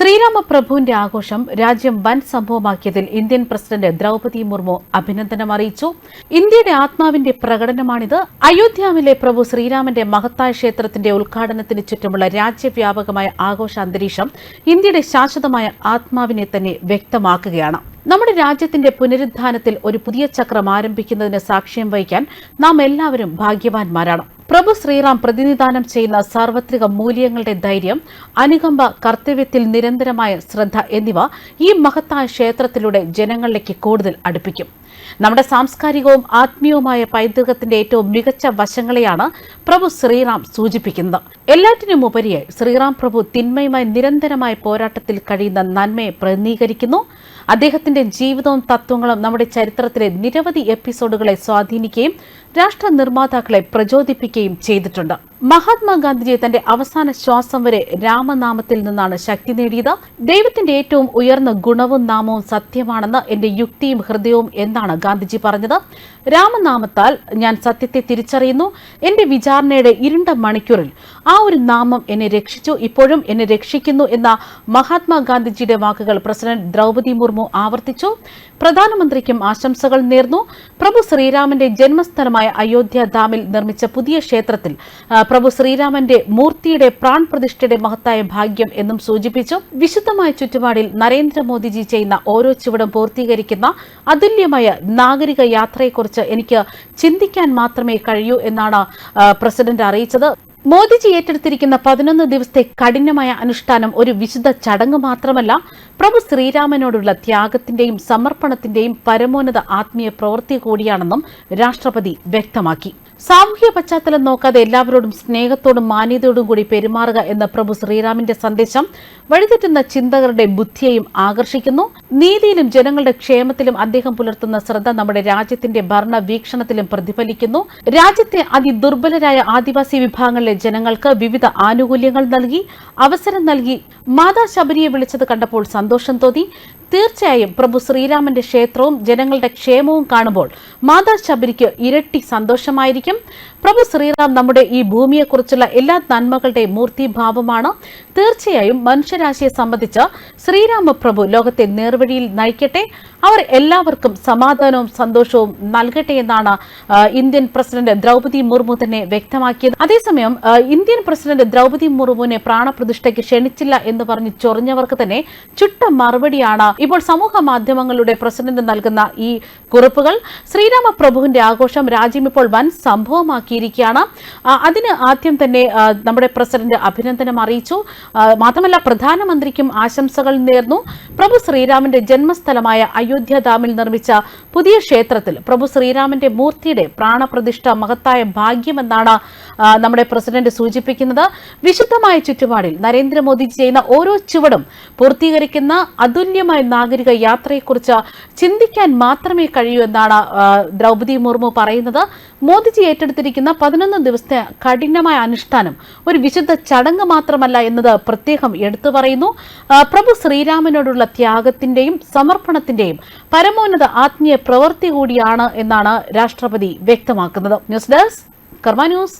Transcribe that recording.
ശ്രീരാമപ്രഭുവിന്റെ ആഘോഷം രാജ്യം വൻ സംഭവമാക്കിയതിൽ ഇന്ത്യൻ പ്രസിഡന്റ് ദ്രൗപതി മുർമു അഭിനന്ദനം അറിയിച്ചു. ഇന്ത്യയുടെ ആത്മാവിന്റെ പ്രകടനമാണിത്. അയോധ്യാവിലെ പ്രഭു ശ്രീരാമന്റെ മഹത്തായ ക്ഷേത്രത്തിന്റെ ഉദ്ഘാടനത്തിന് ചുറ്റുമുള്ള രാജ്യവ്യാപകമായ ആഘോഷ അന്തരീക്ഷം ഇന്ത്യയുടെ ശാശ്വതമായ ആത്മാവിനെ തന്നെ വ്യക്തമാക്കുകയാണ്. നമ്മുടെ രാജ്യത്തിന്റെ പുനരുദ്ധാനത്തിൽ ഒരു പുതിയ ചക്രം ആരംഭിക്കുന്നതിന് സാക്ഷ്യം വഹിക്കാൻ നാം എല്ലാവരും ഭാഗ്യവാന്മാരാണ്. പ്രഭു ശ്രീറാം പ്രതിനിധാനം ചെയ്യുന്ന സാർവത്രിക മൂല്യങ്ങളുടെ ധൈര്യം അനുകമ്പ കർത്തവ്യത്തിൽ നിരന്തരമായ ശ്രദ്ധ എന്നിവ ഈ മഹത്തായ ക്ഷേത്രത്തിലൂടെ ജനങ്ങളിലേക്ക് കൂടുതൽ അടുപ്പിക്കും. നമ്മുടെ സാംസ്കാരികവും ആത്മീയവുമായ പൈതൃകത്തിന്റെ ഏറ്റവും മികച്ച വശങ്ങളെയാണ് പ്രഭു ശ്രീറാം സൂചിപ്പിക്കുന്നത്. എല്ലാറ്റിനും ഉപരിയായി ശ്രീറാം പ്രഭു തിന്മയുമായി നിരന്തരമായ പോരാട്ടത്തിൽ കഴിയുന്ന നന്മയെ പ്രതിനിധീകരിക്കുന്നു. അദ്ദേഹത്തിന്റെ ജീവിതവും തത്വങ്ങളും നമ്മുടെ ചരിത്രത്തിലെ നിരവധി എപ്പിസോഡുകളെ സ്വാധീനിക്കുകയും രാഷ്ട്ര നിർമ്മാതാക്കളെ പ്രചോദിപ്പിക്കുകയും ചെയ്തിട്ടുണ്ട്. മഹാത്മാഗാന്ധിജി തന്റെ അവസാന ശ്വാസം വരെ രാമനാമത്തിൽ നിന്നാണ് ശക്തി നേടിയത്. ദൈവത്തിന്റെ ഏറ്റവും ഉയർന്ന ഗുണവും നാമവും സത്യമാണെന്ന് എന്റെ യുക്തിയും ഹൃദയവും എന്നാണ് ഗാന്ധിജി പറഞ്ഞത്. രാമനാമത്താൽ ഞാൻ സത്യത്തെ തിരിച്ചറിയുന്നു. എന്റെ വിചാരണയുടെ ഇരുണ്ട മണിക്കൂറിൽ ആ ഒരു നാമം എന്നെ രക്ഷിച്ചു. ഇപ്പോഴും എന്നെ രക്ഷിക്കുന്നു എന്ന മഹാത്മാഗാന്ധിജിയുടെ വാക്കുകൾ പ്രസിഡന്റ് ദ്രൗപതി മുർമു ആവർത്തിച്ചു. പ്രധാനമന്ത്രിക്കും ആശംസകൾ നേർന്നു. പ്രഭു ശ്രീരാമന്റെ ജന്മസ്ഥലമായ അയോധ്യ ധാമിൽ നിർമ്മിച്ച പുതിയ ക്ഷേത്രത്തിൽ പ്രഭു ശ്രീരാമന്റെ മൂർത്തിയുടെ പ്രാൺ പ്രതിഷ്ഠയുടെ മഹത്തായ ഭാഗ്യം എന്നും സൂചിപ്പിച്ചു. വിശുദ്ധമായ ചുറ്റുപാടിൽ നരേന്ദ്രമോദിജി ചെയ്യുന്ന ഓരോ ചുവടും പൂർത്തീകരിക്കുന്ന അതുല്യമായ നാഗരിക യാത്രയെക്കുറിച്ച് എനിക്ക് ചിന്തിക്കാൻ മാത്രമേ കഴിയൂ എന്നാണ് പ്രസിഡന്റ് അറിയിച്ചത്. മോദിജി ഏറ്റെടുത്തിരിക്കുന്ന പതിനൊന്ന് ദിവസത്തെ കഠിനമായ അനുഷ്ഠാനം ഒരു വിശുദ്ധ ചടങ്ങ് മാത്രമല്ല പ്രഭു ശ്രീരാമനോടുള്ള ത്യാഗത്തിന്റെയും സമർപ്പണത്തിന്റെയും പരമോന്നത ആത്മീയ പ്രവൃത്തി കൂടിയാണെന്നും രാഷ്ട്രപതി വ്യക്തമാക്കി. സാമൂഹ്യ പശ്ചാത്തലം നോക്കാതെ എല്ലാവരോടും സ്നേഹത്തോടും മാന്യതയോടും കൂടി പെരുമാറുക എന്ന പ്രഭു ശ്രീരാമിന്റെ സന്ദേശം വഴിതെറ്റുന്ന ചിന്തകരുടെ ബുദ്ധിയെയും ആകർഷിക്കുന്നു. നീതിയിലും ജനങ്ങളുടെ ക്ഷേമത്തിലും അദ്ദേഹം പുലർത്തുന്ന ശ്രദ്ധ നമ്മുടെ രാജ്യത്തിന്റെ ഭരണ വീക്ഷണത്തിലും പ്രതിഫലിക്കുന്നു. രാജ്യത്തെ അതിദുർബലരായ ആദിവാസി വിഭാഗങ്ങളിലെ ജനങ്ങൾക്ക് വിവിധ ആനുകൂല്യങ്ങൾ നൽകി അവസരം നൽകി. മാതാ ശബരിയെ വിളിച്ചത് കണ്ടപ്പോൾ സന്തോഷം തോന്നി. തീർച്ചയായും പ്രഭു ശ്രീരാമന്റെ ക്ഷേത്രവും ജനങ്ങളുടെ ക്ഷേമവും കാണുമ്പോൾ മാതാ ശബരിക്ക് ഇരട്ടി സന്തോഷമായിരിക്കും. പ്രഭു ശ്രീറാം നമ്മുടെ ഈ ഭൂമിയെക്കുറിച്ചുള്ള എല്ലാ നന്മകളുടെയും മൂർത്തിഭാവമാണ്. തീർച്ചയായും മനുഷ്യരാശിയെ സംബന്ധിച്ച് ശ്രീരാമ പ്രഭു ലോകത്തെ നേർവഴിയിൽ നയിക്കട്ടെ. അവർ എല്ലാവർക്കും സമാധാനവും സന്തോഷവും നൽകട്ടെ എന്നാണ് ഇന്ത്യൻ പ്രസിഡന്റ് ദ്രൗപതി മുർമു തന്നെ വ്യക്തമാക്കിയത്. അതേസമയം ഇന്ത്യൻ പ്രസിഡന്റ് ദ്രൗപതി മുർമുവിനെ പ്രാണപ്രതിഷ്ഠയ്ക്ക് ക്ഷണിച്ചില്ല എന്ന് പറഞ്ഞ് ചൊറിഞ്ഞവർക്ക് തന്നെ ചുട്ട മറുപടിയാണ് ഇപ്പോൾ സമൂഹ മാധ്യമങ്ങളുടെ പ്രസിഡന്റ് നൽകുന്ന ഈ കുറിപ്പുകൾ. ശ്രീരാമ പ്രഭുവിന്റെ ആഘോഷം രാജ്യം ഇപ്പോൾ വൻ സംഭവമാക്കിയിരിക്കുകയാണ്. അതിന് ആദ്യം തന്നെ നമ്മുടെ പ്രസിഡന്റ് അഭിനന്ദനം അറിയിച്ചു. മാത്രമല്ല പ്രധാനമന്ത്രിക്കും ആശംസകൾ നേർന്നു. പ്രഭു ശ്രീരാമന്റെ ജന്മസ്ഥലമായ അയോധ്യ ഡാമിൽ നിർമ്മിച്ച പുതിയ ക്ഷേത്രത്തിൽ പ്രഭു ശ്രീരാമന്റെ മൂർത്തിയുടെ പ്രാണപ്രതിഷ്ഠ മഹത്തായ ഭാഗ്യമെന്നാണ് നമ്മുടെ പ്രസിഡന്റ് സൂചിപ്പിക്കുന്നത് വിശുദ്ധമായ ചുറ്റുപാടിൽ നരേന്ദ്രമോദി ചെയ്യുന്ന ഓരോ ചുവടും പൂർത്തീകരിക്കുന്ന അതുല്യമായ നാഗരിക യാത്രയെക്കുറിച്ച് ചിന്തിക്കാൻ മാത്രമേ കഴിയൂ എന്നാണ് ദ്രൗപതി മുർമു പറയുന്നത്. മോദിജി ഏറ്റെടുത്തിരിക്കുന്ന പതിനൊന്ന് ദിവസത്തെ കഠിനമായ അനുഷ്ഠാനം ഒരു വിശുദ്ധ ചടങ്ങ് മാത്രമല്ല എന്നത് പ്രത്യേകം എടുത്തു പറയുന്നു. പ്രഭു ശ്രീരാമനോടുള്ള ത്യാഗത്തിന്റെയും സമർപ്പണത്തിന്റെയും പരമോന്നത ആത്മീയ പ്രവൃത്തി കൂടിയാണ് എന്നാണ് രാഷ്ട്രപതി വ്യക്തമാക്കുന്നത്. News desk Karma news.